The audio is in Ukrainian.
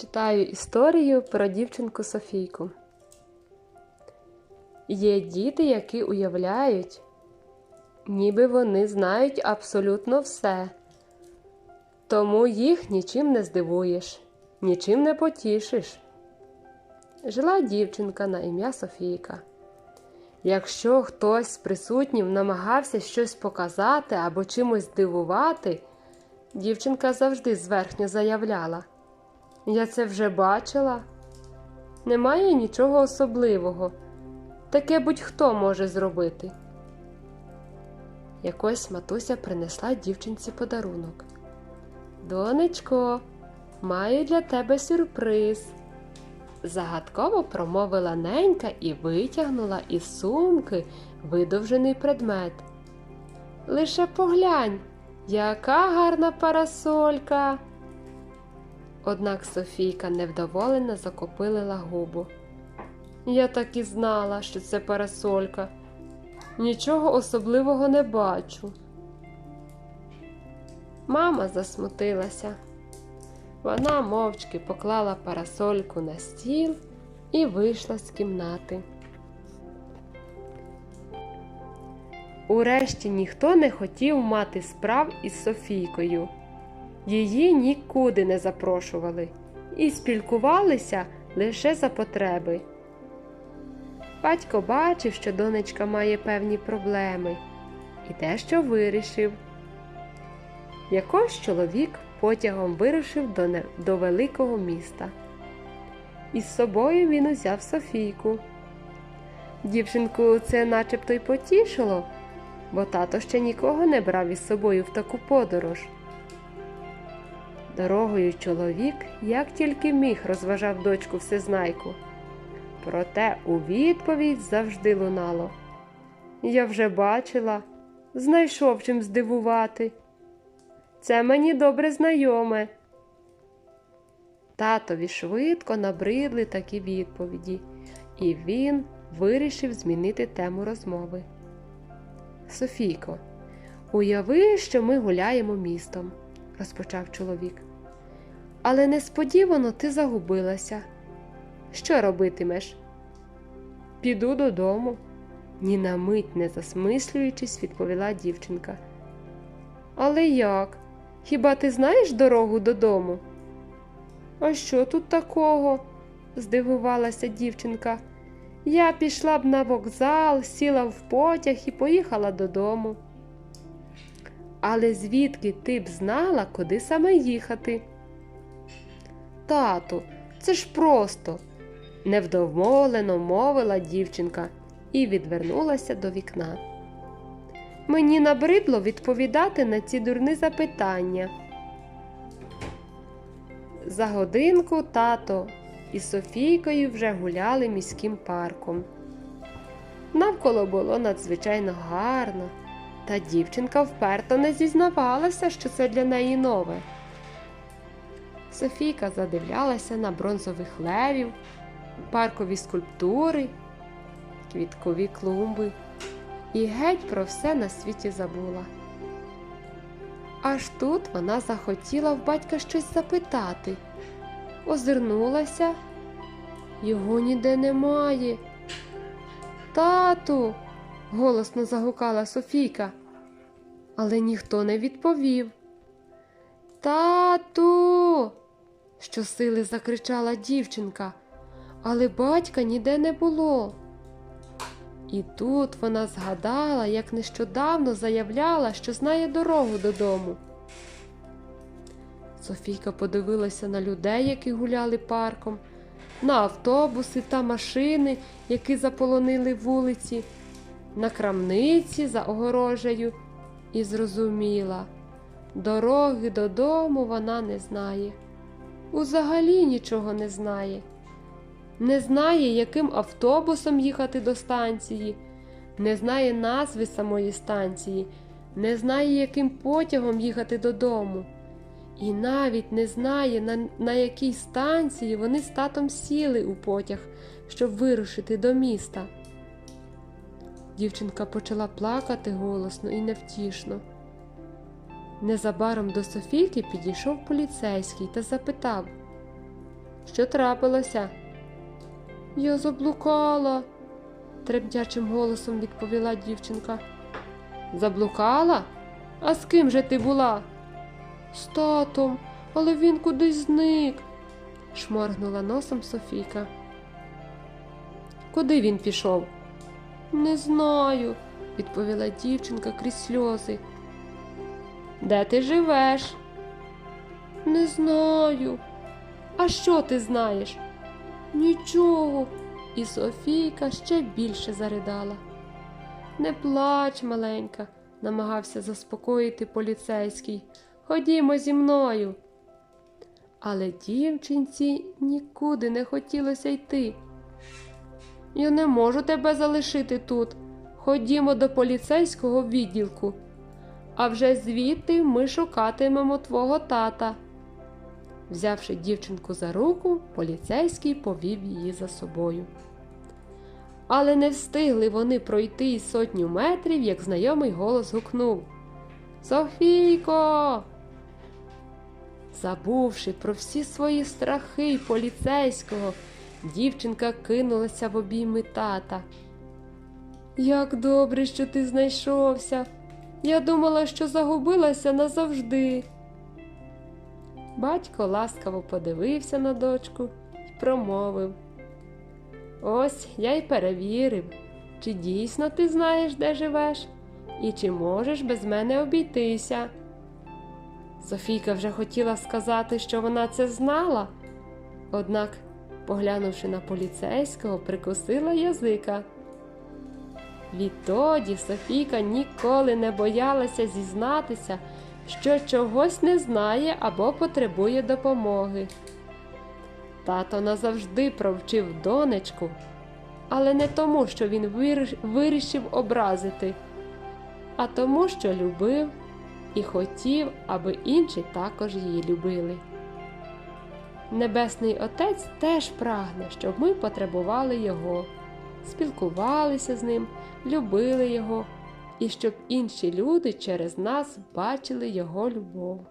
Читаю історію про дівчинку Софійку. Є діти, які уявляють, ніби вони знають абсолютно все, тому їх нічим не здивуєш, нічим не потішиш. Жила дівчинка на ім'я Софійка. Якщо хтось з присутніх намагався щось показати або чимось здивувати, дівчинка завжди зверхньо заявляла. Я це вже бачила. Немає нічого особливого. Таке будь-хто може зробити. Якось матуся принесла дівчинці подарунок. Донечко, маю для тебе сюрприз. Загадково промовила ненька і витягнула із сумки видовжений предмет. Лише поглянь, яка гарна парасолька. Однак Софійка невдоволено закопилила губу. Я так і знала, що це парасолька. Нічого особливого не бачу. Мама засмутилася. Вона мовчки поклала парасольку на стіл і вийшла з кімнати. Урешті ніхто не хотів мати справ із Софійкою. Її нікуди не запрошували і спілкувалися лише за потреби. Батько бачив, що донечка має певні проблеми, і дещо вирішив. Якось чоловік потягом вирушив до, не... до великого міста. Із собою він узяв Софійку. Дівчинку це начебто й потішило, бо тато ще нікого не брав із собою в таку подорож. Дорогою чоловік, як тільки міг, розважав дочку всезнайку. Проте у відповідь завжди лунало. Я вже бачила, знайшов чим здивувати. Це мені добре знайоме. Татові швидко набридли такі відповіді, і він вирішив змінити тему розмови. Софійко, уяви, що ми гуляємо містом, розпочав чоловік. Але несподівано ти загубилася. Що робитимеш? Піду додому, ні на мить не засмислюючись, відповіла дівчинка. Але як? Хіба ти знаєш дорогу додому? А що тут такого? здивувалася дівчинка. Я пішла б на вокзал, сіла в потяг і поїхала додому. Але звідки ти б знала, куди саме їхати? Тату, це ж просто, невдоволено мовила дівчинка і відвернулася до вікна. Мені набридло відповідати на ці дурні запитання. За годинку тато із Софійкою вже гуляли міським парком. Навколо було надзвичайно гарно, та дівчинка вперто не зізнавалася, що це для неї нове. Софійка задивлялася на бронзових левів, паркові скульптури, квіткові клумби і геть про все на світі забула. Аж тут вона захотіла в батька щось запитати, озирнулася, його ніде немає. Тату, голосно загукала Софійка, але ніхто не відповів. Тату, щосили закричала дівчинка, але батька ніде не було. І тут вона згадала, як нещодавно заявляла, що знає дорогу додому. Софійка подивилася на людей, які гуляли парком, на автобуси та машини, які заполонили вулиці, на крамниці за огорожею, і зрозуміла, дороги додому вона не знає. Узагалі нічого не знає не знає, яким автобусом їхати до станції, не знає назви самої станції, не знає, яким потягом їхати додому, і навіть не знає, на, на якій станції вони з татом сіли у потяг, щоб вирушити до міста. Дівчинка почала плакати голосно і невтішно. Незабаром до Софійки підійшов поліцейський та запитав Що трапилося? Я заблукала, тремтячим голосом відповіла дівчинка. Заблукала? А з ким же ти була? З татом, але він кудись зник, шморгнула носом Софійка. Куди він пішов? Не знаю, відповіла дівчинка крізь сльози. Де ти живеш? Не знаю. А що ти знаєш? Нічого. І Софійка ще більше заридала. Не плач, маленька, намагався заспокоїти поліцейський. Ходімо зі мною. Але дівчинці нікуди не хотілося йти. Я не можу тебе залишити тут. Ходімо до поліцейського відділку. А вже звідти ми шукатимемо твого тата. Взявши дівчинку за руку, поліцейський повів її за собою. Але не встигли вони пройти й сотню метрів, як знайомий голос гукнув Софійко. Забувши про всі свої страхи поліцейського, дівчинка кинулася в обійми тата. Як добре, що ти знайшовся. Я думала, що загубилася назавжди. Батько ласкаво подивився на дочку і промовив. Ось я й перевірив, чи дійсно ти знаєш, де живеш, і чи можеш без мене обійтися. Софійка вже хотіла сказати, що вона це знала, однак, поглянувши на поліцейського, прикусила язика. Відтоді Софійка ніколи не боялася зізнатися, що чогось не знає або потребує допомоги. Тато назавжди провчив донечку, але не тому, що він вирішив образити, а тому, що любив і хотів, аби інші також її любили. Небесний Отець теж прагне, щоб ми потребували Його, спілкувалися з ним, любили Його, і щоб інші люди через нас бачили Його любов.